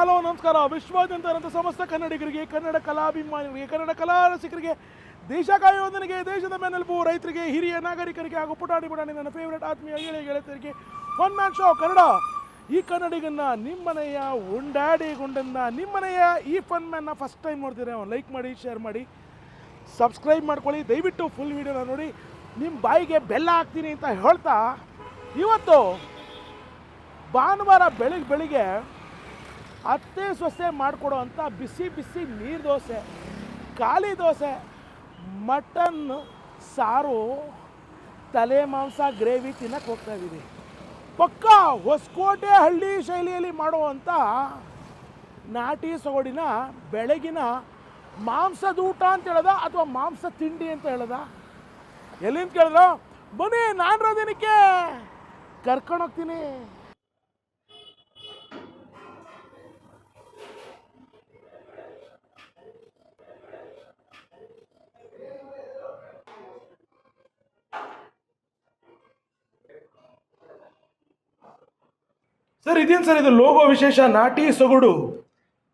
Hello, ನಮಸ್ಕಾರ. ವಿಶ್ವಾದ್ಯಂತ ಸಮಸ್ತ ಕನ್ನಡಿಗರಿಗೆ, ಕನ್ನಡ ಕಲಾಭಿಮಾನಿಗಳಿಗೆ, ಕನ್ನಡ ಕಲಾ ರಸಿಕರಿಗೆ ದೇಶ ದೇಶದ ಬೆನ್ನೆಲುಬು ರೈತರಿಗೆ, ಹಿರಿಯ ನಾಗರಿಕರಿಗೆ ಹಾಗೂ ಪುಟಾಣಿ ಪುಟಾಣಿ ನನ್ನ ಫೇವ್ರೆಟ್ ಆತ್ಮೀಯ ಗೆಳೆಯ ಗೆಳೆತರಿಗೆ ಒನ್ ಮ್ಯಾನ್ ಶೋ ಕನ್ನಡ. ಈ ಕನ್ನಡಿಗನ್ನ ನಿಮ್ಮನೆಯ ಉಂಡಾಡಿ ಗುಂಡನ್ನ ನಿಮ್ಮನೆಯ ಈ ಫನ್ ಮ್ಯಾನ್ನ ಫಸ್ಟ್ ಟೈಮ್ ನೋಡ್ತೀರಾ ಲೈಕ್ ಮಾಡಿ ಶೇರ್ ಮಾಡಿ ಸಬ್ಸ್ಕ್ರೈಬ್ ಮಾಡ್ಕೊಳ್ಳಿ. ದಯವಿಟ್ಟು ಫುಲ್ ವೀಡಿಯೋನ ನೋಡಿ. ನಿಮ್ಮ ಬಾಯಿಗೆ ಬೆಲ್ಲ ಹಾಕ್ತೀನಿ ಅಂತ ಹೇಳ್ತಾ ಇವತ್ತು ಭಾನುವಾರ ಬೆಳಿಗ್ಗೆ ಬೆಳಿಗ್ಗೆ ಅತ್ತೆ ಸೊಸೆ ಮಾಡಿಕೊಡೋ ಅಂಥ ಬಿಸಿ ಬಿಸಿ ನೀರು ದೋಸೆ, ಖಾಲಿ ದೋಸೆ, ಮಟನ್, ಸಾರು, ತಲೆ ಮಾಂಸ, ಗ್ರೇವಿ ತಿನ್ನಕ್ಕೆ ಹೋಗ್ತಾ ಇದ್ದೀವಿ ಪಕ್ಕ ಹೊಸಕೋಟೆ ಹಳ್ಳಿ ಶೈಲಿಯಲ್ಲಿ ಮಾಡುವಂಥ ನಾಟಿ ಸೊಗಡಿನ ಬೆಳಗಿನ ಮಾಂಸದ ಊಟ ಅಂತ ಹೇಳದ ಅಥವಾ ಮಾಂಸ ತಿಂಡಿ ಅಂತ ಹೇಳದ? ಎಲ್ಲಿಂದ ಕೇಳಿದ್ರು? ಬನ್ನಿ ನಾನು ಕರ್ಕೊಂಡು ಕರ್ಕೊಂಡೋಗ್ತೀನಿ ಸರ್ ಇದೇನು ಸರ್ ಇದು ಲೋಗೋ ವಿಶೇಷ ನಾಟಿ ಸೊಗಡು?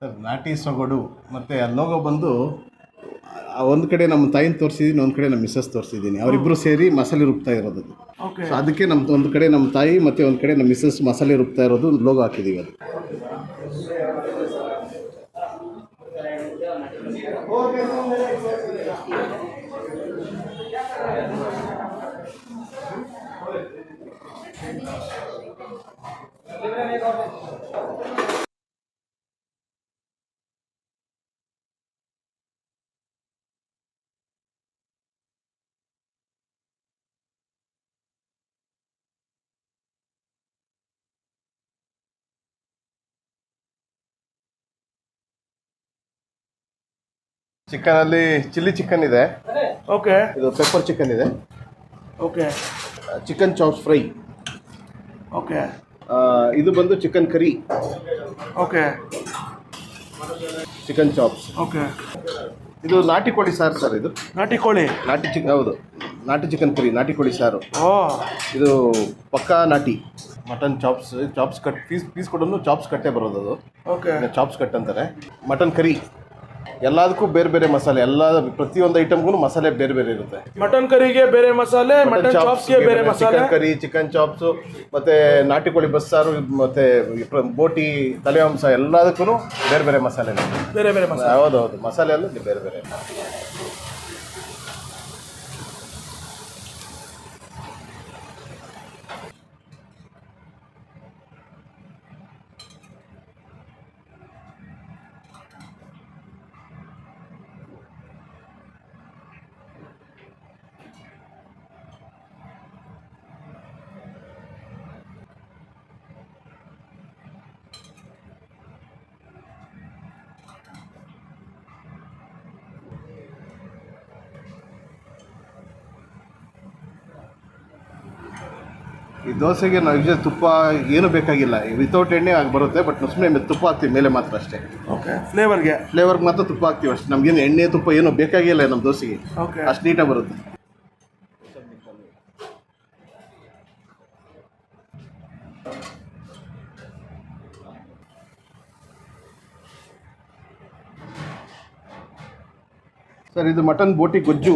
ಸರ್ ನಾಟಿ ಸೊಗಡು. ಮತ್ತು ಆ ಲೋಗೋ ಬಂದು ಒಂದು ಕಡೆ ನಮ್ಮ ತಾಯಿನ ತೋರಿಸಿದ್ದೀನಿ ಒಂದು ಕಡೆ ನಮ್ಮ ಮಿಸ್ಸಸ್ ತೋರಿಸಿದ್ದೀನಿ ಅವರಿಬ್ಬರು ಸೇರಿ ಮಸಾಲೆ ರುಬ್ತಾ ಇರೋದು ಅದು. ಸೊ ಅದಕ್ಕೆ ನಮ್ಮ ಒಂದು ಕಡೆ ನಮ್ಮ ತಾಯಿ ಮತ್ತು ಒಂದು ಕಡೆ ನಮ್ಮ ಮಿಸ್ಸಸ್ ಮಸಾಲೆ ರುಬ್ತಾ ಇರೋದು ಲೋಗೋ ಹಾಕಿದ್ದೀವಿ ಅದು. ಚಿಕನಲ್ಲಿ ಚಿಲ್ಲಿ ಚಿಕನ್ ಇದೆ. ಓಕೆ. ಇದು ಪೆಪ್ಪರ್ ಚಿಕನ್ ಇದೆ. Okay. Chicken chops fry. Okay. ಇದು ಬಂದು chicken curry. Okay. Chicken chops. Okay. ಇದು ನಾಟಿ ಕೋಳಿ ಸಾರು ಸರ್ ಇದು. ನಾಟಿ ಕೋಳಿ. ನಾಟಿ ಚಿಕನ್ ಹೌದು. ನಾಟಿ ಚಿಕನ್ ಕರಿ ನಾಟಿ ಕೋಳಿ ಸಾರು. ಓ. ಇದು ಪಕ್ಕಾ ನಾಟಿ. Mutton chops chops cut piece piece ಕೊಡೋನು chops ಕಟ್ಟೆ ಬರೋದು ಅದು. ಓಕೆ. ಚಾಪ್ಸ್ ಕಟ್ ಅಂತಾರೆ. Mutton curry. ಎಲ್ಲದಕ್ಕೂ ಬೇರೆ ಬೇರೆ ಮಸಾಲೆ ಎಲ್ಲ ಪ್ರತಿಯೊಂದು ಐಟಮ್ಗೂ ಮಸಾಲೆ ಬೇರೆ ಬೇರೆ ಇರುತ್ತೆ. ಮಟನ್ ಕರಿಗೆ ಬೇರೆ ಮಸಾಲೆ ಮಟನ್ ಚಾಪ್ಸ್ಗೆ ಬೇರೆ ಮಸಾಲೆ. ಕರಿ ಚಿಕನ್ ಚಾಪ್ಸು ಮತ್ತೆ ನಾಟಿ ಕೋಳಿ ಬಸ್ಸಾರು ಮತ್ತೆ ಬೋಟಿ ತಲೆ ಮಾಂಸ ಎಲ್ಲದಕ್ಕೂ ಬೇರೆ ಬೇರೆ ಮಸಾಲೆ ಬೇರೆ ಬೇರೆ ಮಸಾಲೆ. ಹೌದು ಹೌದು ಮಸಾಲೆ ಅಲ್ಲಿ ಬೇರೆ ಬೇರೆ. ದೋಸೆಗೆ ನಾವು ಯೂಸ್ ತುಪ್ಪ ಏನು ಬೇಕಾಗಿಲ್ಲ. ವಿತೌಟ್ ಎಣ್ಣೆ ಆಗಿ ಬರುತ್ತೆ ಬಟ್ ಸುಮ್ಮನೆ ತುಪ್ಪ ಹಾಕ್ತೀವಿ ಮೇಲೆ ಮಾತ್ರ ಅಷ್ಟೇ. ಓಕೆ ಫ್ಲೇವರ್ಗೆ ಫ್ಲೇವರ್ಗೆ ಮಾತ್ರ ತುಪ್ಪ ಹಾಕ್ತೀವಿ ಅಷ್ಟೇ. ನಮಗೇನು ಎಣ್ಣೆ ತುಪ್ಪ ಏನು ಬೇಕಾಗಿಲ್ಲ ನಮ್ಮ ದೋಸೆಗೆ. ಓಕೆ ಅಷ್ಟು ನೀಟಾಗಿ ಬರುತ್ತೆ. ಸರ್ ಇದು ಮಟನ್ ಬೋಟಿ ಗೊಜ್ಜು.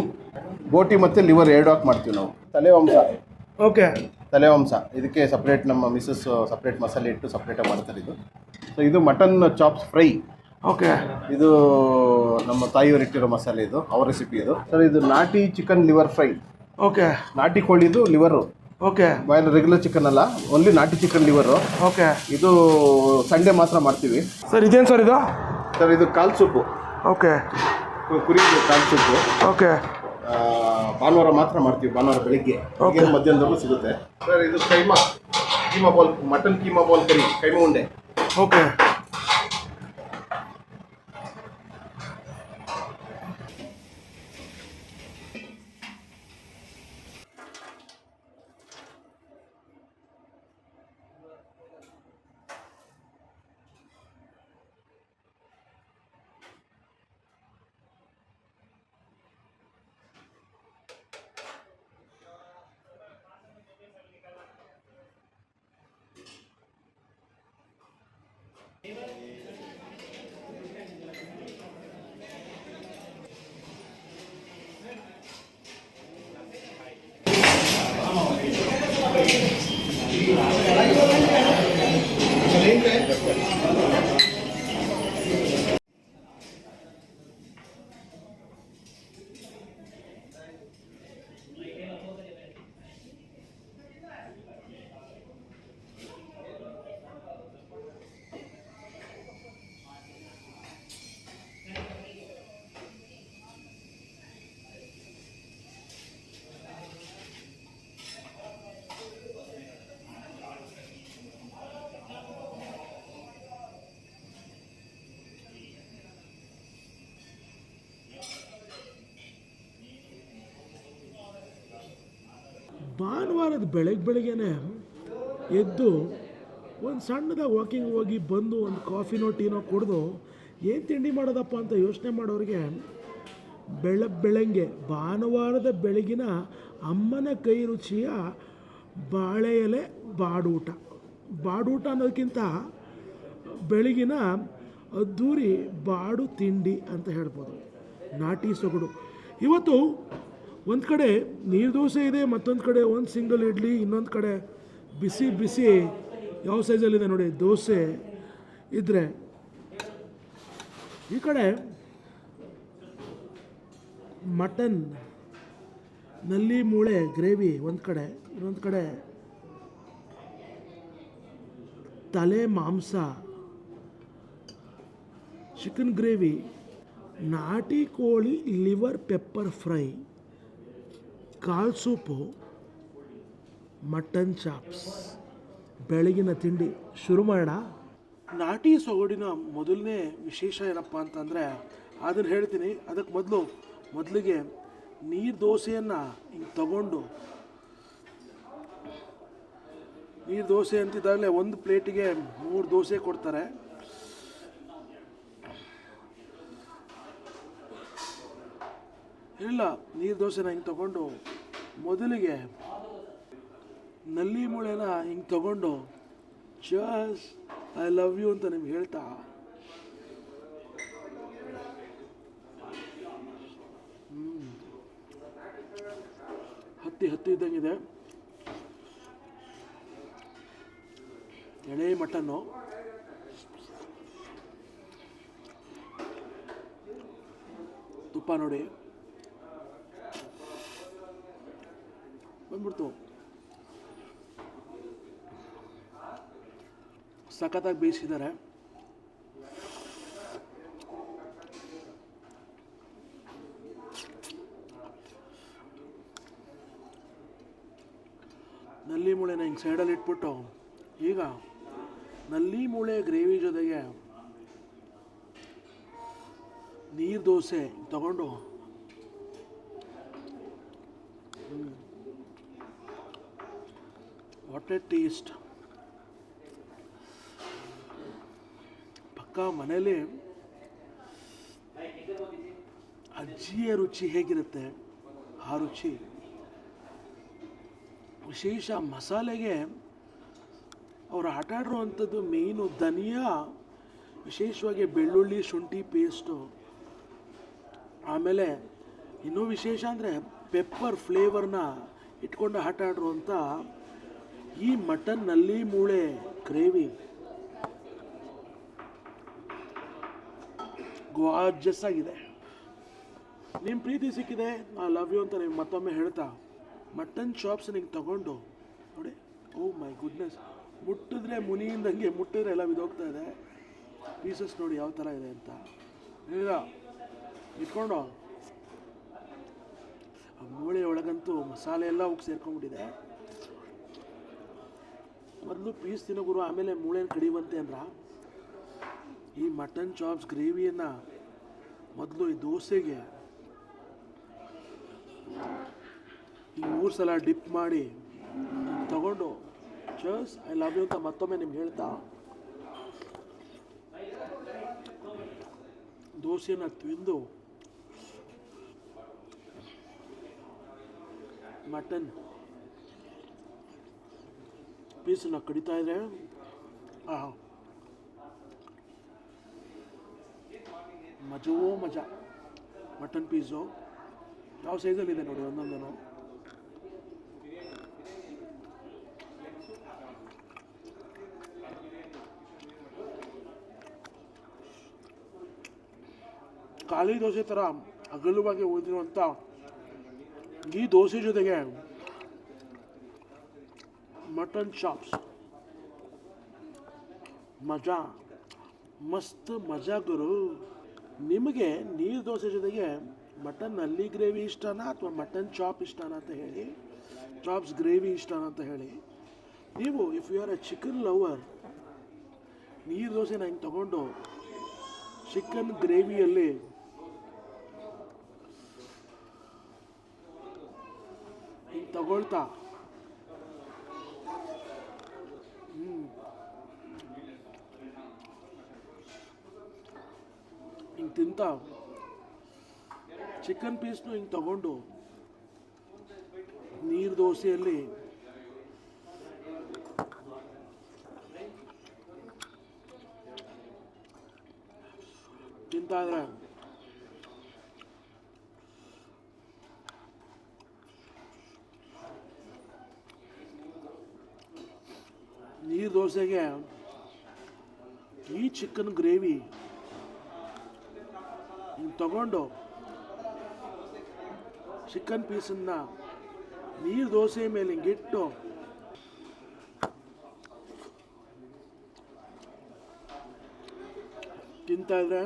ಬೋಟಿ ಮತ್ತು ಲಿವರ್ ಎರಡು ಹಾಕಿ ಮಾಡ್ತೀವಿ ನಾವು. ತಲೆ ಮಾಂಸ. ಓಕೆ ತಲೆ ಮಾಂಸ ಇದಕ್ಕೆ ಸಪ್ರೇಟ್ ನಮ್ಮ ಮಿಸ್ಸಸ್ ಸಪ್ರೇಟ್ ಮಸಾಲೆ ಇಟ್ಟು ಸಪ್ರೇಟಾಗಿ ಮಾಡ್ತಾರೆ ಇದು. ಸೊ ಇದು ಮಟನ್ ಚಾಪ್ಸ್ ಫ್ರೈ ಓಕೆ ಇದು ನಮ್ಮ ತಾಯಿಯವರು ಇಟ್ಟಿರೋ ಮಸಾಲೆ ಇದು ಅವ್ರ ರೆಸಿಪಿ ಇದು. ಸರ್ ಇದು ನಾಟಿ ಚಿಕನ್ ಲಿವರ್ ಫ್ರೈ ಓಕೆ ನಾಟಿ ಕೋಳಿದು liver okay boil regular chicken ಅಲ್ಲ ಓನ್ಲಿ ನಾಟಿ ಚಿಕನ್ ಲಿವರು ಓಕೆ ಇದು ಸಂಡೇ ಮಾತ್ರ ಮಾಡ್ತೀವಿ. ಸರ್ ಇದೇನು ಸರ್ ಇದು? ಸರ್ ಇದು ಕಾಲ್ ಸೂಪು. ಓಕೆ ಕುರಿ ಕಾಲ್ ಸೂಪು. ಓಕೆ ಭಾನುವಾರ ಮಾತ್ರ ಮಾಡ್ತೀವಿ ಭಾನುವಾರ ಬೆಳಿಗ್ಗೆ. ಮಧ್ಯಾಹ್ನದವರೆಗೂ ಸಿಗುತ್ತೆ. ಸರ್ ಇದು keema keema ball mutton keema ball curry keema ಉಂಡೆ. ಓಕೆ ಭಾನುವಾರದ ಬೆಳಗ್ಗೆ ಬೆಳಗ್ಗೆನೆ ಎದ್ದು ಒಂದು ಸಣ್ಣದಾಗಿ ವಾಕಿಂಗ್ ಹೋಗಿ ಬಂದು ಒಂದು ಕಾಫಿನೋ ಟೀನೋ ಕುಡಿದು ಏನು ತಿಂಡಿ ಮಾಡೋದಪ್ಪ ಅಂತ ಯೋಚನೆ ಮಾಡೋರಿಗೆ ಬೆಳ, ಬೆಳಗ್ಗೆ, ಭಾನುವಾರದ ಬೆಳಗಿನ ಅಮ್ಮನ ಕೈ ರುಚಿಯ ಬಾಳೆ ಎಲೆ, ಬಾಡೂಟ. ಬಾಡೂಟ ಅನ್ನೋದಕ್ಕಿಂತ ಬೆಳಗಿನ ಅದ್ದೂರಿ ಬಾಡು ತಿಂಡಿ ಅಂತ ಹೇಳ್ಬೋದು. ನಾಟಿ ಸೊಗಡು. ಇವತ್ತು ಒಂದು ಕಡೆ ನೀರು ದೋಸೆ ಇದೆ, ಮತ್ತೊಂದು ಕಡೆ ಒಂದು ಸಿಂಗಲ್ ಇಡ್ಲಿ, ಇನ್ನೊಂದು ಕಡೆ ಬಿಸಿ ಬಿಸಿ ಯಾವ ಸೈಜಲ್ಲಿದೆ ನೋಡಿ, ದೋಸೆ ಇದ್ದರೆ ಈ ಕಡೆ ಮಟನ್, ನಲ್ಲಿ, ಮೂಳೆ, ಗ್ರೇವಿ ಒಂದು ಕಡೆ, ಇನ್ನೊಂದು ಕಡೆ ತಲೆ, ಮಾಂಸ ಚಿಕನ್ ಗ್ರೇವಿ ನಾಟಿ ಕೋಳಿ ಲಿವರ್ ಪೆಪ್ಪರ್ ಫ್ರೈ ಕಾಲ್ ಸೂಪು, ಮಟನ್ ಚಾಪ್ಸ್, ಬೆಳಗಿನ ತಿಂಡಿ. ಶುರು ಮಾಡೋಣ. ನಾಟಿ ಸೊಗಡಿನ ಮೊದಲನೇ ವಿಶೇಷ ಏನಪ್ಪ ಅಂತಂದರೆ, ಅದನ್ನು ಹೇಳ್ತೀನಿ. ಅದಕ್ಕೆ ಮೊದಲು, ಮೊದಲಿಗೆ ನೀರು ದೋಸೆಯನ್ನು ಹಿಂಗೆ ತಗೊಂಡು, ನೀರು ದೋಸೆ ಅಂತಿದ್ದಾಗಲೇ ಒಂದು ಪ್ಲೇಟಿಗೆ ಮೂರು ದೋಸೆ ಕೊಡ್ತಾರೆ. ಇಲ್ಲ, ನೀರು ದೋಸೆನ ಹಿಂಗೆ ತಗೊಂಡು ಮೊದಲಿಗೆ ನಲ್ಲಿ ಮೂಳೆನ ಹಿಂಗೆ ತಗೊಂಡು ಜಸ್ ಐ ಲವ್ ಯು ಅಂತ ನಿಮ್ಗೆ ಹೇಳ್ತಾ. ಹತ್ತಿ ಹತ್ತಿ ಇದ್ದಂಗಿದೆ. ಎಣೆ ಮಟನ್ನು. ತುಪ್ಪ ನೋಡಿ. ಬಂದ್ಬಿಡ್ತು. ಸಖತ್ತಾಗಿ ಬೇಯಿಸಿದ್ದಾರೆ ನಲ್ಲಿ ಮೂಳೆನ ಹಿಂಗೆ ಸೈಡಲ್ಲಿ ಇಟ್ಬಿಟ್ಟು ಈಗ ನಲ್ಲಿ ಮೂಳೆ ಗ್ರೇವಿ ಜೊತೆಗೆ ನೀರು ದೋಸೆ ತಗೊಂಡು ಎ ಟೇಸ್ಟ್ ಪಕ್ಕ ಮನೇಲಿ ಅಜ್ಜಿಯ ರುಚಿ ಹೇಗಿರುತ್ತೆ, ಆ ರುಚಿ? ವಿಶೇಷ ಮಸಾಲೆಗೆ ಅವರು ಆಟ ಆಡಿರುವಂಥದ್ದು ಮೇಯ್ನು ಧನಿಯಾ, ವಿಶೇಷವಾಗಿ ಬೆಳ್ಳುಳ್ಳಿ, ಶುಂಠಿ ಪೇಸ್ಟು. ಆಮೇಲೆ ಇನ್ನೂ ವಿಶೇಷ ಅಂದರೆ ಪೆಪ್ಪರ್ ಫ್ಲೇವರ್ನ ಇಟ್ಕೊಂಡು ಆಟ ಆಡಿರುವಂಥ ಈ ಮಟನ್ನಲ್ಲಿ ಮೂಳೆ ಗ್ರೇವಿ. ಗ್ವಾಜಸ್ ಆಗಿದೆ. ನಿಮ್ಮ ಪ್ರೀತಿ ಸಿಕ್ಕಿದೆ ನಾ ಲವ್ ಯು ಅಂತ ನೀವು ಮತ್ತೊಮ್ಮೆ ಹೇಳ್ತಾ. ಮಟನ್ ಶಾಪ್ಸ್ ನಿಂಗೆ ತಗೊಂಡು, ನೋಡಿ ಓ ಮೈ ಗುಡ್ನೆಸ್ ಮುಟ್ಟಿದ್ರೆ ಮುನಿಯಿಂದಂಗೆ ಮುಟ್ಟಿದ್ರೆ ಎಲ್ಲ ಹೋಗ್ತಾ ಇದೆ. ಪೀಸಸ್ ನೋಡಿ ಯಾವ ಥರ ಇದೆ ಅಂತ. ಇಲ್ಲ ಇಟ್ಕೊಂಡು. ಮೂಳೆ ಒಳಗಂತೂ ಮಸಾಲೆ ಎಲ್ಲ ಹೋಗಿ ಸೇರ್ಕೊಂಡ್ಬಿಟ್ಟಿದೆ. ಮೊದಲು ಪೀಸ್ ತಿನ್ನೋ ಗುರು ಆಮೇಲೆ ಮೂಳೆನ ಕಡಿಯುವಂತೆ ಅಂದ್ರ, ಈ ಮಟನ್ ಚಾಪ್ಸ್ ಗ್ರೇವಿಯನ್ನು ಮೊದಲು ಈ ದೋಸೆಗೆ ಈ ಮೂರು ಸಲ ಡಿಪ್ ಮಾಡಿ ತಗೊಂಡು ಚಸ್ ಐ ಲವ್ ಯು ಅಂತ ಮತ್ತೊಮ್ಮೆ ನಿಮ್ಗೆ ಹೇಳ್ತಾ, ದೋಸೆಯನ್ನು ತಿಂದು ಮಟನ್ पीस लकड़ी तय रहे मजवो मज़ा मटन पीसो यहाँ सैजल नोड़ी वो खाली दोसे तरह अगल बे उंत घी दोसे जो ಮಟನ್ ಚಾಪ್ಸ್ ಮಜಾ. ಮಸ್ತ್ ಮಜಾ ಗುರು. ನಿಮಗೆ ನೀರು ದೋಸೆ ಜೊತೆಗೆ ಮಟನ್ನಲ್ಲಿ ಗ್ರೇವಿ ಇಷ್ಟನಾ ಅಥವಾ ಮಟನ್ ಚಾಪ್ ಇಷ್ಟನಾ ಅಂತ ಹೇಳಿ? ಚಾಪ್ಸ್ ಗ್ರೇವಿ ಇಷ್ಟನಾ ಅಂತ ಹೇಳಿ. ನೀವು if you are a chicken lover ನೀರು ದೋಸೆನ ಹಿಂಗೆ ತಗೊಂಡು ಚಿಕನ್ ಗ್ರೇವಿಯಲ್ಲಿ ಹಿಂಗೆ ತಗೊಳ್ತಾ ಹಿಂಗೆ ತಿಂತ ಚಿಕನ್ ಪೀಸ್ನು ಹಿಂಗೆ ತಗೊಂಡು ನೀರು ದೋಸೆಯಲ್ಲಿ ತಿಂತ ಇದ್ರೆ ನೀರು ದೋಸೆಗೆ ಈ ಚಿಕನ್ ಗ್ರೇವಿ ತಗೊಂಡು ಚಿಕನ್ ಪೀಸನ್ನ ನೀರು ದೋಸೆ ಮೇಲೆ ಹಿಂಗಿಟ್ಟು ತಿಂತಾ ಇದ್ರೆ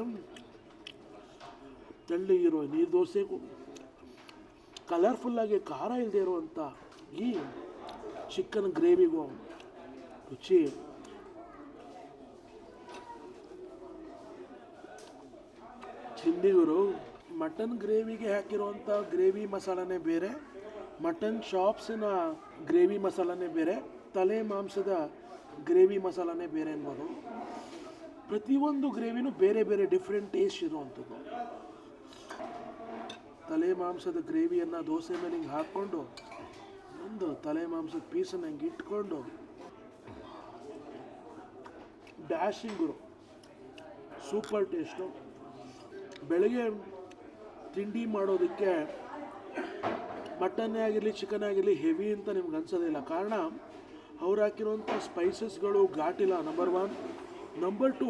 ತೆಳ್ಳಗಿರೋ ನೀರು ದೋಸೆಗೂ ಕಲರ್ಫುಲ್ಲಾಗಿ ಖಾರ ಇಲ್ಲದೆ ಇರುವಂಥ ಈ ಚಿಕನ್ ಗ್ರೇವಿಗೂ ರುಚಿ ಚಿಂದಿಗುರು ಮಟನ್ ಗ್ರೇವಿಗೆ ಹಾಕಿರುವಂಥ ಗ್ರೇವಿ ಮಸಾಲನೇ ಬೇರೆ, ಮಟನ್ ಶಾಪ್ಸಿನ ಗ್ರೇವಿ ಮಸಾಲನೇ ಬೇರೆ, ತಲೆ ಮಾಂಸದ ಗ್ರೇವಿ ಮಸಾಲನೇ ಬೇರೆ ಅನ್ಬೋದು ಪ್ರತಿಯೊಂದು ಗ್ರೇವಿನೂ ಬೇರೆ ಬೇರೆ ಡಿಫ್ರೆಂಟ್ ಟೇಸ್ಟ್ ಇರುವಂಥದ್ದು. ತಲೆ ಮಾಂಸದ ಗ್ರೇವಿಯನ್ನು ದೋಸೆ ಮೇಲೆ ಹಿಂಗೆ ಹಾಕ್ಕೊಂಡು, ಒಂದು ತಲೆ ಮಾಂಸದ ಪೀಸನ್ನು ಹಿಂಗೆ ಇಟ್ಕೊಂಡು ಡ್ಯಾಶಿಂಗು ಸೂಪರ್ ಟೇಸ್ಟು. ಬೆಳಗ್ಗೆ ತಿಂಡಿ ಮಾಡೋದಕ್ಕೆ ಮಟನ್ನೇ ಆಗಿರಲಿ ಚಿಕನ್ ಆಗಿರಲಿ ಹೆವಿ ಅಂತ ನಿಮ್ಗೆ ಅನ್ಸೋದಿಲ್ಲ ಕಾರಣ, ಅವ್ರು ಹಾಕಿರುವಂಥ ಸ್ಪೈಸಸ್ಗಳು ಘಾಟಿಲ್ಲ ನಂಬರ್ ಒನ್ ನಂಬರ್ ಟು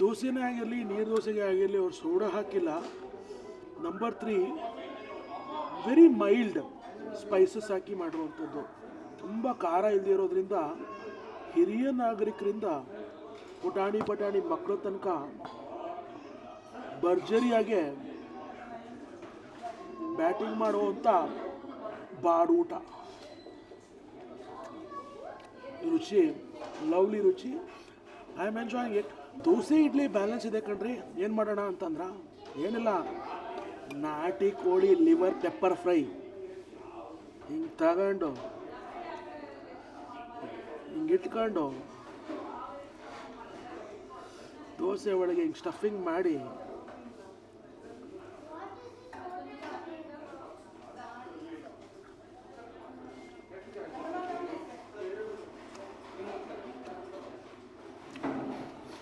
ದೋಸೆನೇ ಆಗಿರಲಿ, ನೀರು ದೋಸೆಗೆ ಆಗಿರಲಿ ಅವ್ರು ಸೋಡಾ ಹಾಕಿಲ್ಲ. Number three very mild spices ಹಾಕಿ ಮಾಡಿರುವಂಥದ್ದು. ತುಂಬ ಖಾರ ಇಲ್ಲದಿರೋದ್ರಿಂದ ಹಿರಿಯ ನಾಗರಿಕರಿಂದ ಪುಟಾಣಿ ಪಟಾಣಿ ಮಕ್ಕಳ ತನಕ ಭರ್ಜರಿಯಾಗೆ ಬ್ಯಾಟಿಂಗ್ ಮಾಡುವಂಥ ಬಾಡೂಟ ರುಚಿ, ಲವ್ಲಿ ರುಚಿ. I am enjoying it dosa, idli balance ಇದೆ ಕಣ್ರಿ. ಏನು ಮಾಡೋಣ ಅಂತಂದ್ರೆ, ಏನಿಲ್ಲ. ನಾಟಿ ಕೋಳಿ ಲಿವರ್ ಪೆಪ್ಪರ್ ಫ್ರೈ ಹಿಂಗೆ ತಗೊಂಡು, ಹಿಂಗೆ ಇಟ್ಕೊಂಡು, ದೋಸೆ ಒಳಗೆ ಹಿಂಗೆ ಸ್ಟಫಿಂಗ್ ಮಾಡಿ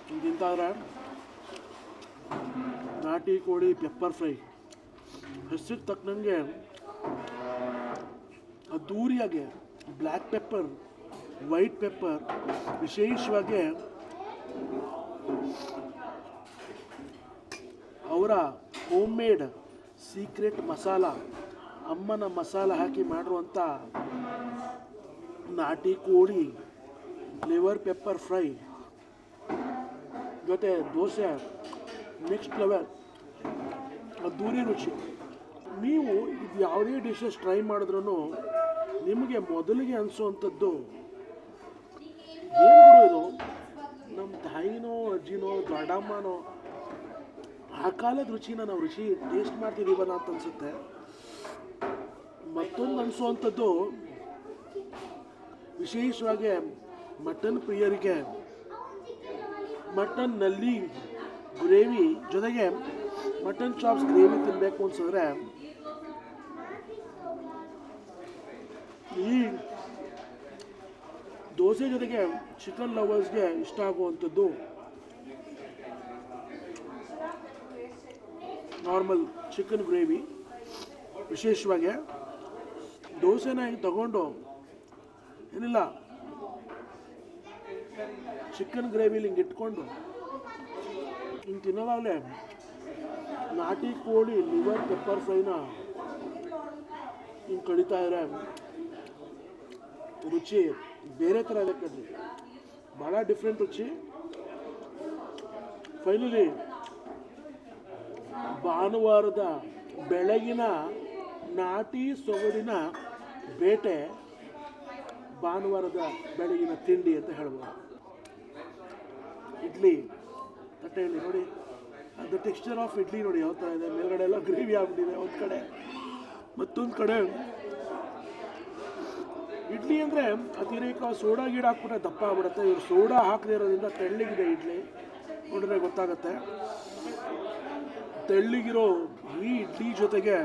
ಹಿಂಗೆ ತಿಂತಾದ್ರೆ ಕೋಳಿ ಪೆಪ್ಪರ್ ಫ್ರೈ ಹೆಸರಿಗೆ ತಕ್ಕನಂಗೆ ಅದ್ದೂರಿಯಾಗೆ ಬ್ಲ್ಯಾಕ್ ಪೆಪ್ಪರ್ ವೈಟ್ ಪೆಪ್ಪರ್ ವಿಶೇಷವಾಗಿ ಅವರ ಹೋಮ್ ಮೇಡ್ ಸೀಕ್ರೆಟ್ ಮಸಾಲ, ಅಮ್ಮನ ಮಸಾಲ ಹಾಕಿ ಮಾಡಿರುವಂಥ ನಾಟಿ ಕೋಳಿ ಲಿವರ್ ಪೆಪ್ಪರ್ ಫ್ರೈ ಜೊತೆ ದೋಸೆ ನೆಕ್ಸ್ಟ್ ಲೆವೆಲ್ ಅದ್ದೂರಿ ರುಚಿ. ನೀವು ಇದು ಯಾವುದೇ ಡಿಶಸ್ ಟ್ರೈ ಮಾಡಿದ್ರೂ ನಿಮಗೆ ಮೊದಲಿಗೆ ಅನಿಸುವಂಥದ್ದು ಏನು ಇದು? ನಮ್ಮ ತಾಯಿನೋ, ಅಜ್ಜಿನೋ ದೊಡ್ಡಮ್ಮನೋ ಆ ಕಾಲದ ರುಚಿನ ನಾವು ರುಚಿ ಟೇಸ್ಟ್ ಮಾಡ್ತಿದ್ದೀವಲ್ಲ ಅಂತ ಅನಿಸುತ್ತೆ. ಮತ್ತೊಂದು ಅನಿಸುವಂಥದ್ದು ವಿಶೇಷವಾಗಿ ಮಟನ್ ಪ್ರಿಯರಿಗೆ ಮಟನ್ನಲ್ಲಿ ಗ್ರೇವಿ ಜೊತೆಗೆ ಮಟನ್ ಚಾಪ್ಸ್ ಗ್ರೇವಿ ತಿನ್ನಬೇಕು ಅನ್ಸಿದ್ರೆ ಈ ದೋಸೆ ಜೊತೆಗೆ ಚಿಕನ್ ಲವರ್ಸ್ಗೆ ಇಷ್ಟ ಆಗುವಂಥದ್ದು ನಾರ್ಮಲ್ ಚಿಕನ್ ಗ್ರೇವಿ ವಿಶೇಷವಾಗಿ ದೋಸೆನ ಹಿಂಗೆ ತಗೊಂಡು ಏನಿಲ್ಲ ಚಿಕನ್ ಗ್ರೇವಿಲಿ ಹಿಂಗೆ ಇಟ್ಕೊಂಡು ಹಿಂಗೆ ತಿನ್ನೋವಾಗಲೇ ನಾಟಿ ಕೋಳಿ ಲಿವರ್ ಪೆಪ್ಪರ್ ಫ್ರೈನ ಹಿಂಗೆ ಕಡಿತಾ ಇದ್ರೆ ರುಚಿ ಬೇರೆ ಥರ ಇದೆ ಕಣ್ರಿ. ಭಾಳ ಡಿಫ್ರೆಂಟ್ ರುಚಿ. ಫೈನಲಿ ಭಾನುವಾರದ ಬೆಳಗಿನ ನಾಟಿ ಸೊಗಡಿನ ಬೇಟೆ ಭಾನುವಾರದ ಬೆಳಗಿನ ತಿಂಡಿ ಅಂತ ಹೇಳ್ಬೋದು. ಇಡ್ಲಿ, ತಟ್ಟೆಯಲ್ಲಿ ನೋಡಿ. ಅದು ಟೆಕ್ಸ್ಚರ್ ಆಫ್ ಇಡ್ಲಿ ನೋಡಿ, ಯಾವ್ತಾ ಇದೆ, ಮೇಲ್ಗಡೆ ಎಲ್ಲ ಗ್ರೇವಿ ಆಗ್ಬಿಟ್ಟಿದೆ, ಒಂದು ಕಡೆ. ಮತ್ತೊಂದು ಕಡೆ, ಇಡ್ಲಿ ಅಂದರೆ ಅತಿರೇಕ ಸೋಡಾ ಗೀಡ ಹಾಕ್ಬಿಟ್ರೆ ದಪ್ಪ ಆಗ್ಬಿಡುತ್ತೆ. ಇವ್ರು ಸೋಡಾ ಹಾಕದೇ ಇರೋದ್ರಿಂದ ತೆಳ್ಳಗಿದೆ ಇಡ್ಲಿ. ನೋಡಿದ್ರೆ ಗೊತ್ತಾಗುತ್ತೆ. ತೆಳ್ಳಗಿರೋ ಈ ಇಡ್ಲಿ ಜೊತೆಗೆ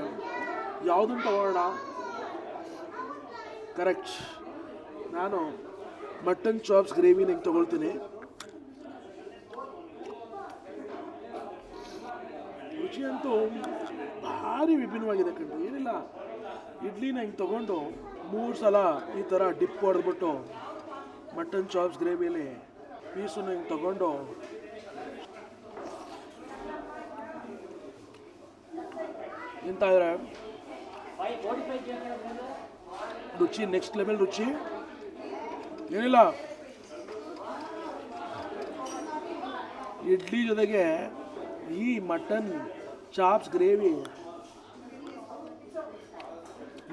ಯಾವುದನ್ನು ತಗೋಣ ಕರೆಕ್ಟ್ ನಾನು ಮಟನ್ ಚಾಪ್ಸ್ ಗ್ರೇವಿ ನಂಗೆ ತಗೊಳ್ತೀನಿ. ರುಚಿ ಅಂತೂ ಭಾರಿ ವಿಭಿನ್ನವಾಗಿದೆ ಕಣ್ರಿ. ಏನಿಲ್ಲ, ಇಡ್ಲಿನ ಹಿಂಗೆ ತೊಗೊಂಡು ಮೂರು ಸಲ ಈ ಥರ ಡಿಪ್ ಹೊಡೆದ್ಬಿಟ್ಟು ಮಟನ್ ಚಾಪ್ಸ್ ಗ್ರೇವಿಯಲ್ಲಿ ಪೀಸನ್ನು ಹಿಂಗೆ ತೊಗೊಂಡು ಇದ್ರೆ ರುಚಿ ನೆಕ್ಸ್ಟ್ ಲೆವೆಲ್ ರುಚಿ. ಏನಿಲ್ಲ, ಇಡ್ಲಿ ಜೊತೆಗೆ ಈ mutton chops gravy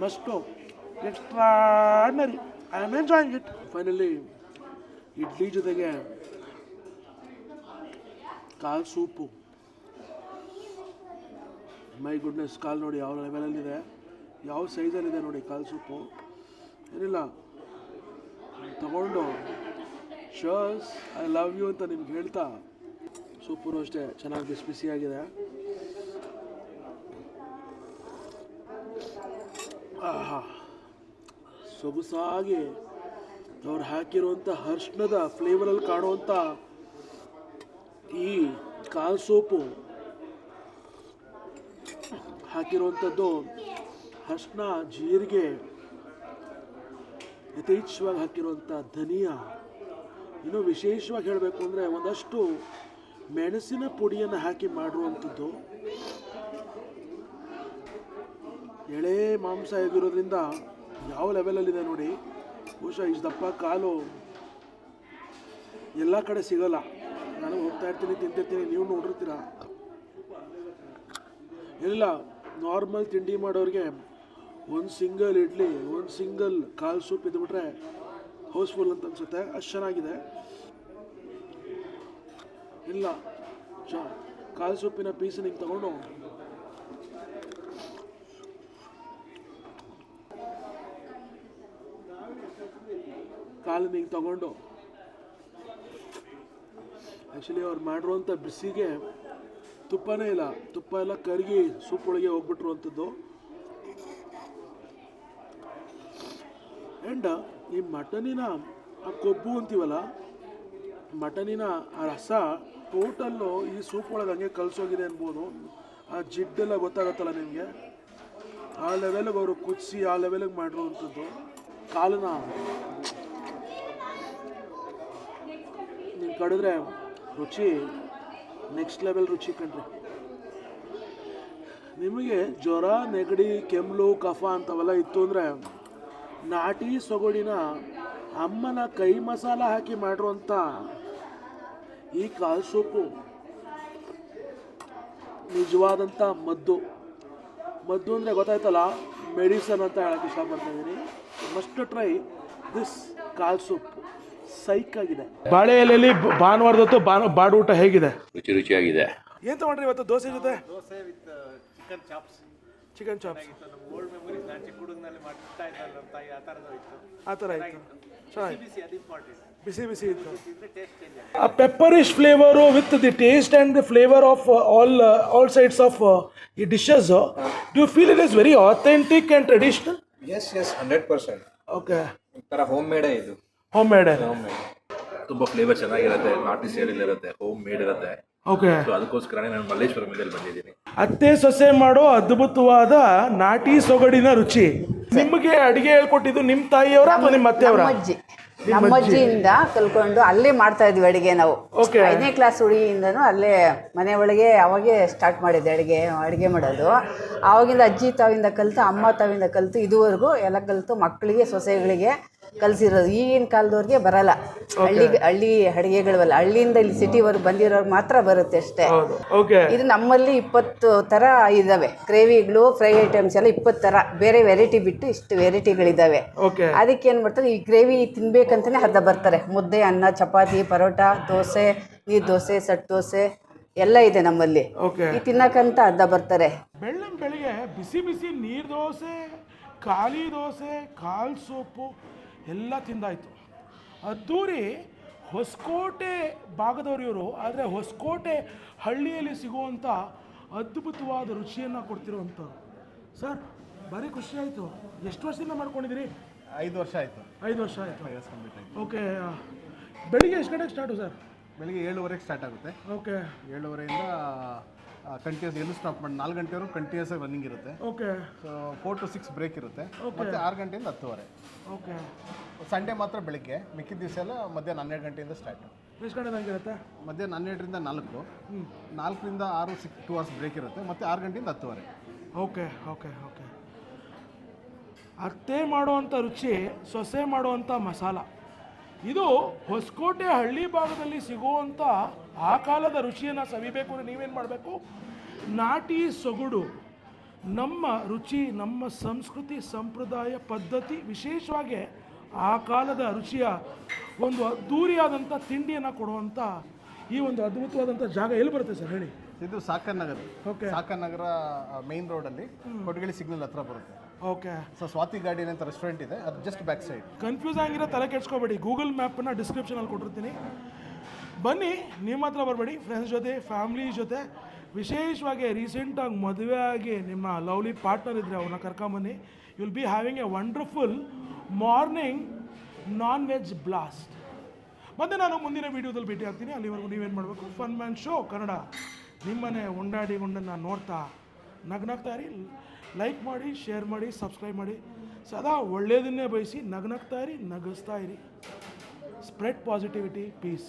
must extraordinary I am enjoying it finally idli ಜೊತೆಗೆ ಕಾಲು ಸೂಪು ಮೈ ಗುಡ್ನೆಸ್ ಕಾಲು ನೋಡಿ ಯಾವ ಲೆವೆಲಲ್ಲಿದೆ ಯಾವ ಸೈಜಲ್ಲಿದೆ ನೋಡಿ ಕಾಲು ಸೂಪು ಏನಿಲ್ಲ ತಗೊಂಡು ಶರ್ಸ್ ಐ ಲವ್ ಯು ಅಂತ ನಿಮ್ಗೆ ಹೇಳ್ತಾ ಸೂಪರು ಅಷ್ಟೇ ಚೆನ್ನಾಗಿ ಬಿಸಿ ಬಿಸಿಯಾಗಿದೆ ಸೊಗಸಾಗಿ ಅವ್ರು ಹಾಕಿರುವಂಥ ಹರ್ಷಣದ ಫ್ಲೇವರಲ್ಲಿ ಕಾಣುವಂಥ ಈ ಕಾಲ್ ಸೋಪು ಹಾಕಿರುವಂಥದ್ದು ಹರ್ಷಣ ಜೀರಿಗೆ ಯಥೇಚ್ಛವಾಗಿ ಹಾಕಿರುವಂಥ ಧನಿಯಾ. ಇನ್ನು ವಿಶೇಷವಾಗಿ ಹೇಳಬೇಕು ಅಂದರೆ ಒಂದಷ್ಟು ಮೆಣಸಿನ ಪುಡಿಯನ್ನು ಹಾಕಿ ಮಾಡಿರುವಂಥದ್ದು ಎಳೆ ಮಾಂಸ ಆಗಿರೋದ್ರಿಂದ ಯಾವ ಲೆವೆಲಲ್ಲಿದೆ ನೋಡಿ. ಬಹುಶಃ ಇಷ್ಟು ದಪ್ಪ ಕಾಲು ಎಲ್ಲ ಕಡೆ ಸಿಗಲ್ಲ. ನಾನು ಹೋಗ್ತಾ ಇರ್ತೀನಿ, ತಿಂತಿರ್ತೀನಿ, ನೀವು ನೋಡಿರ್ತೀರ? ಇಲ್ಲ ನಾರ್ಮಲ್ ತಿಂಡಿ ಮಾಡೋರಿಗೆ ಒಂದು ಸಿಂಗಲ್ ಇಡ್ಲಿ, ಒಂದು ಸಿಂಗಲ್ ಕಾಲು ಸೂಪ್ ಇದ್ಬಿಟ್ರೆ ಹೌಸ್ಫುಲ್ ಅಂತ ಅನ್ಸುತ್ತೆ. ಅಷ್ಟು ಚೆನ್ನಾಗಿದೆ. ಇಲ್ಲ ಚ ಕಾಲು ಸೂಪಿನ ಪೀಸ್ ನಿಂಗೆ ತಗೊಂಡು ಕಾಲು ಹಿಂಗೆ ತಗೊಂಡು. ಆ್ಯಕ್ಚುಲಿ ಅವ್ರು ಮಾಡಿರುವಂಥ ಬಿಸಿಗೆ ತುಪ್ಪನೇ ಇಲ್ಲ. ತುಪ್ಪ ಎಲ್ಲ ಕರಗಿ ಸೂಪ್ ಒಳಗೆ ಹೋಗ್ಬಿಟ್ಟಿರುವಂಥದ್ದು ಆ್ಯಂಡ್ ಈ ಮಟನಿನ ಆ ಕೊಬ್ಬು ಅಂತೀವಲ್ಲ, ಮಟನಿನ ಆ ರಸ ಟೋಟಲ್ಲು ಈ ಸೂಪ್ ಒಳಗೆ ಹಂಗೆ ಕಲಿಸೋಗಿದೆ ಅನ್ಬೋದು. ಆ ಜಿಡ್ಡೆಲ್ಲ ಗೊತ್ತಾಗತ್ತಲ್ಲ ನಿಮಗೆ? ಆ ಲೆವೆಲ್ಗೆ ಅವರು ಕುದಿಸಿ ಆ ಲೆವೆಲ್ಗೆ ಮಾಡಿರುವಂಥದ್ದು. ಕಾಲನ್ನ ನೀವು ಕಡಿದ್ರೆ ರುಚಿ ನೆಕ್ಸ್ಟ್ ಲೆವೆಲ್ ರುಚಿ ಕಣ್ರಿ. ನಿಮಗೆ ಜ್ವರ, ನೆಗಡಿ ಕೆಮ್ಮು ಕಫ ಅಂತವೆಲ್ಲ ಇತ್ತು ಅಂದರೆ ನಾಟಿ ಸೊಗಡಿನ ಅಮ್ಮನ ಕೈ ಮಸಾಲ ಹಾಕಿ ಮಾಡಿರುವಂಥ ಈ ಕಾಲು ಸೊಪ್ಪು ನಿಜವಾದಂಥ ಮದ್ದು. ಮದ್ದು ಅಂದರೆ ಗೊತ್ತಾಯ್ತಲ್ಲ, ಮೆಡಿಸನ್ ಅಂತ ಹೇಳೋಕ್ಕೆ ಇಷ್ಟಪಡ್ತಾ ಇದ್ದೀನಿ. ಮಸ್ಟ್ ಟ್ರೈ ದಿಸ್ ಕಾಲ್ ಸೂಪ್. ಸೈಕ್ ಆಗಿದೆ. ಬಾಳೆ ಎಲೆಯಲ್ಲಿ ಭಾನುವಾರದೊತ್ತು ಬಾಡು ಬಾಡೂಟ ಹೇಗಿದೆ? ರುಚಿ ರುಚಿಯಾಗಿದೆ. ಏನು ತಗೊಂಡ್ರಿ ಇವತ್ತು ದೋಸೆ ಜೊತೆ? Dosa with chicken chops chicken chops old memories ನಾನು ಚಿಕ್ಕ ಹುಡುಗನಲ್ಲಿ ಮಾಡ್ತಾ ಇದ್ದಲ್ಲ ನಮ್ಮ ತಾಯಿ ಆ ಥರದ್ದು ಇತ್ತು. ಆ ಥರ ಇತ್ತು. ಚೆನ್ನಾಗಿ. ಬಿಸಿ ಅದು ಇಂಪಾರ್ಟೆಂಟ್ ಬಿಸಿ ಬಿಸಿ ಇತ್ತು. ಆ pepperish flavour with the taste and the flavour of all all sides of ಈ dishes do feel it is very authentic and traditional yes yes hundred percent okay ಒಂಥರ ಹೋಮ್ ಮೇಡೇ ಇದು. ಹೋಮ್ ಮೇಡ್ ಹೋಮ್ ಮೇಡ್ ತುಂಬಾ flavour ಚೆನ್ನಾಗಿರುತ್ತೆ ನಾಟಿ ಇರುತ್ತೆ home made ಇರುತ್ತೆ. Okay so ಅದಕ್ಕೋಸ್ಕರನೇ ನಾನು ಮಲ್ಲೇಶ್ವರಂ ಮೇಲೆ ಬಂದಿದ್ದೀನಿ. ಅತ್ತೆ ಸೊಸೆ ಮಾಡೋ ಅದ್ಭುತವಾದ ನಾಟಿ ಸೊಗಡಿನ ರುಚಿ. ನಿಮಗೆ ಅಡಿಗೆ ಹೇಳ್ಕೊಟ್ಟಿದ್ದು ನಿಮ್ಮ ತಾಯಿಯವರ ಅಥವಾ ನಿಮ್ಮ ಅತ್ತೆಯವರ? ಅಜ್ಜಿ. ನಮ್ಮ ಅಜ್ಜಿಯಿಂದ ಕಲ್ಕೊಂಡು ಅಲ್ಲೇ ಮಾಡ್ತಾ ಇದ್ವಿ ಅಡಿಗೆ ನಾವು. Okay. ಐದನೇ ಕ್ಲಾಸ್ ಹುಡುಗಿಯಿಂದನೂ ಅಲ್ಲೇ ಮನೆ ಒಳಗೆ ಅವಾಗೇ ಸ್ಟಾರ್ಟ್ ಮಾಡಿದ್ದೆ ಅಡಿಗೆ ಅಡಿಗೆ ಮಾಡೋದು. ಆವಾಗಿಂದ ಅಜ್ಜಿ ತಾವಿಂದ ಕಲಿತು ಅಮ್ಮ ತಾವಿಂದ ಕಲಿತು ಇದುವರೆಗೂ ಎಲ್ಲ ಕಲಿತು ಮಕ್ಕಳಿಗೆ ಸೊಸೆಗಳಿಗೆ ಕಲಿಸಿರೋದು. ಈಗಿನ ಕಾಲದವ್ರಿಗೆ ಬರಲ್ಲ. ಹಳ್ಳಿ ಹಳ್ಳಿ ಅಡುಗೆಗಳವಲ್ಲ ಹಳ್ಳಿಯಿಂದ ಇಲ್ಲಿ ಸಿಟಿವರೆಗೆ ಬಂದಿರೋರು ಮಾತ್ರ ಬರುತ್ತೆ ಅಷ್ಟೇ. ಹೌದು. ಓಕೆ ಇದು ನಮ್ಮಲ್ಲಿ ಇಪ್ಪತ್ತು ಥರ ಇದ್ದಾವೆ ಗ್ರೇವಿಗಳು ಫ್ರೈ ಐಟಮ್ಸ್ ಎಲ್ಲ ಇಪ್ಪತ್ತು ಥರ. ಬೇರೆ ವೆರೈಟಿ ಬಿಟ್ಟು ಇಷ್ಟು ವೆರೈಟಿಗಳಿದ್ದಾವೆ ಓಕೆ ಅದಕ್ಕೆ ಏನು ಮಾಡ್ತಾರೆ ಈ ಗ್ರೇವಿ ತಿನ್ಬೇಕಂತಲೇ ಅರ್ಧ ಬರ್ತಾರೆ. ಮುದ್ದೆ ಅನ್ನ ಚಪಾತಿ ಪರೋಟ ದೋಸೆ ನೀರು ದೋಸೆ ಸಟ್ ದೋಸೆ ಎಲ್ಲ ಇದೆ ನಮ್ಮಲ್ಲಿ. ಈ ತಿನ್ನಕ್ಕಂತ ಅರ್ಧ ಬರ್ತಾರೆ. ಬೆಳ್ಳಂ ಬೆಳಿಗ್ಗೆ ಬಿಸಿ ಬಿಸಿ ನೀರು ದೋಸೆ ಖಾಲಿ ದೋಸೆ ಕಾಲ್ ಸೂಪು ಎಲ್ಲ ತಿಂದಾಯಿತು. ಅದ್ದೂರಿ ಹೊಸಕೋಟೆ ಭಾಗದವರು ಇವರು ಆದರೆ ಹೊಸಕೋಟೆ ಹಳ್ಳಿಯಲ್ಲಿ ಸಿಗುವಂಥ ಅದ್ಭುತವಾದ ರುಚಿಯನ್ನು ಕೊಡ್ತಿರುವಂಥವ್ರು. ಸರ್ ಭಾರಿ ಖುಷಿ ಆಯಿತು. ಎಷ್ಟು ವರ್ಷದಿಂದ ಮಾಡ್ಕೊಂಡಿದ್ದೀರಿ? ಐದು ವರ್ಷ ಆಯಿತು. ಐದು ವರ್ಷ ಆಯಿತು. ಓಕೆ ಬೆಳಿಗ್ಗೆ ಎಷ್ಟು ಗಂಟೆಗೆ ಸ್ಟಾರ್ಟು ಸರ್? ಬೆಳಿಗ್ಗೆ ಏಳುವರೆಗೆ ಸ್ಟಾರ್ಟ್ ಆಗುತ್ತೆ. ಓಕೆ. ಏಳುವರೆಯಿಂದ ಕಂಟಿನ್ಯೂಸ್ ಎಲ್ಲೂ ಸ್ಟಾಪ್ ಮಾಡಿ ನಾಲ್ಕು ಗಂಟೆವರೆಗೂ ಕಂಟಿನ್ಯೂಸ್ ಆಗಿ ರನ್ನಿಂಗ್ ಇರುತ್ತೆ. Okay so four to six break ಇರುತ್ತೆ. ಮತ್ತೆ ಆರು ಗಂಟೆಯಿಂದ ಹತ್ತುವರೆ. ಓಕೆ ಸಂಡೇ ಮಾತ್ರ ಬೆಳಿಗ್ಗೆ ಮಿಕ್ಕಿದ ದಿವಸ ಎಲ್ಲ ಮಧ್ಯಾಹ್ನ ಹನ್ನೆರಡು ಗಂಟೆಯಿಂದ ಸ್ಟಾರ್ಟ್ ಎಷ್ಟು ಗಂಟೆ ತನಕ ಇರುತ್ತೆ? ಮಧ್ಯಾಹ್ನ ಹನ್ನೆರಡರಿಂದ ನಾಲ್ಕು. ನಾಲ್ಕರಿಂದ ಆರು ಸಿಕ್ಸ್ ಟು ಅವರ್ಸ್ ಬ್ರೇಕ್ ಇರುತ್ತೆ. ಮತ್ತೆ ಆರು ಗಂಟೆಯಿಂದ ಹತ್ತುವರೆ. ಓಕೆ ಓಕೆ ಓಕೆ ಅತ್ತೆ ಮಾಡುವಂಥ ರುಚಿ ಸೊಸೆ ಮಾಡುವಂಥ ಮಸಾಲ. ಇದು ಹೊಸಕೋಟೆ ಹಳ್ಳಿ ಭಾಗದಲ್ಲಿ ಸಿಗುವಂಥ ಆ ಕಾಲದ ರುಚಿಯನ್ನು ಸವಿಬೇಕು ಅಂದರೆ ನೀವೇನು ಮಾಡಬೇಕು? ನಾಟಿ ಸೊಗಡು. ನಮ್ಮ ರುಚಿ ನಮ್ಮ ಸಂಸ್ಕೃತಿ ಸಂಪ್ರದಾಯ ಪದ್ಧತಿ ವಿಶೇಷವಾಗಿ ಆ ಕಾಲದ ರುಚಿಯ ಒಂದು ಅದ್ಧೂರಿಯಾದಂಥ ತಿಂಡಿಯನ್ನು ಕೊಡುವಂಥ ಈ ಒಂದು ಅದ್ಭುತವಾದಂಥ ಜಾಗ ಎಲ್ಲಿ ಬರುತ್ತೆ ಸರ್ ಹೇಳಿ? ಇದು ಸಾಕರ್ ನಗರ. ಓಕೆ. ಸಾಕರ್ ನಗರ ಮೇನ್ ರೋಡಲ್ಲಿ ಕೊಡಗಳಿ ಸಿಗ್ನಲ್ ಹತ್ರ ಬರುತ್ತೆ. ಓಕೆ. ಸರ್ ಸ್ವಾತಿ ಗಾರ್ಡಿಯನ್ ಅಂತ ರೆಸ್ಟೋರೆಂಟ್ ಇದೆ ಅದು ಜಸ್ಟ್ ಬ್ಯಾಕ್ ಸೈಡ್ ಕನ್ಫ್ಯೂಸ್ ಆಗಿರೋ ತಲೆ ಕೆಡ್ಸ್ಕೊಬೇಡಿ. ಗೂಗಲ್ ಮ್ಯಾಪನ್ನ ಡಿಸ್ಕ್ರಿಪ್ಷನಲ್ಲಿ ಕೊಟ್ಟಿರ್ತೀನಿ. ಬನ್ನಿ, ನಿಮ್ಮ ಹತ್ರ ಬರಬೇಡಿ. ಫ್ರೆಂಡ್ಸ್ ಜೊತೆ ಫ್ಯಾಮ್ಲಿ ಜೊತೆ. ವಿಶೇಷವಾಗಿ ರೀಸೆಂಟಾಗಿ ಮದುವೆ ಆಗಿ ನಿಮ್ಮ ಲವ್ಲಿ ಪಾರ್ಟ್ನರ್ ಇದ್ದರೆ ಅವ್ರನ್ನ ಕರ್ಕೊಂಬನ್ನಿ. You will be having a wonderful morning non veg blast ಮತ್ತು ನಾನು ಮುಂದಿನ ವೀಡಿಯೋದಲ್ಲಿ ಭೇಟಿ ಆಗ್ತೀನಿ. ಅಲ್ಲಿವರೆಗೂ ನೀವೇನು ಮಾಡಬೇಕು? Fun man show Kannada. ನಿಮ್ಮನೆ ಉಂಡಾಡಿ ಗುಂಡನ್ನು ನೋಡ್ತಾ ನಗ್ನಗ್ತಾ ಇರಿ. ಲೈಕ್ ಮಾಡಿ ಶೇರ್ ಮಾಡಿ ಸಬ್ಸ್ಕ್ರೈಬ್ ಮಾಡಿ. ಸದಾ ಒಳ್ಳೆಯದನ್ನೇ ಬಯಸಿ ನಗ್ನಗ್ತಾ ಇರಿ, ನಗಿಸ್ತಾ ಇರಿ. Spread positivity peace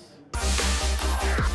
Yeah.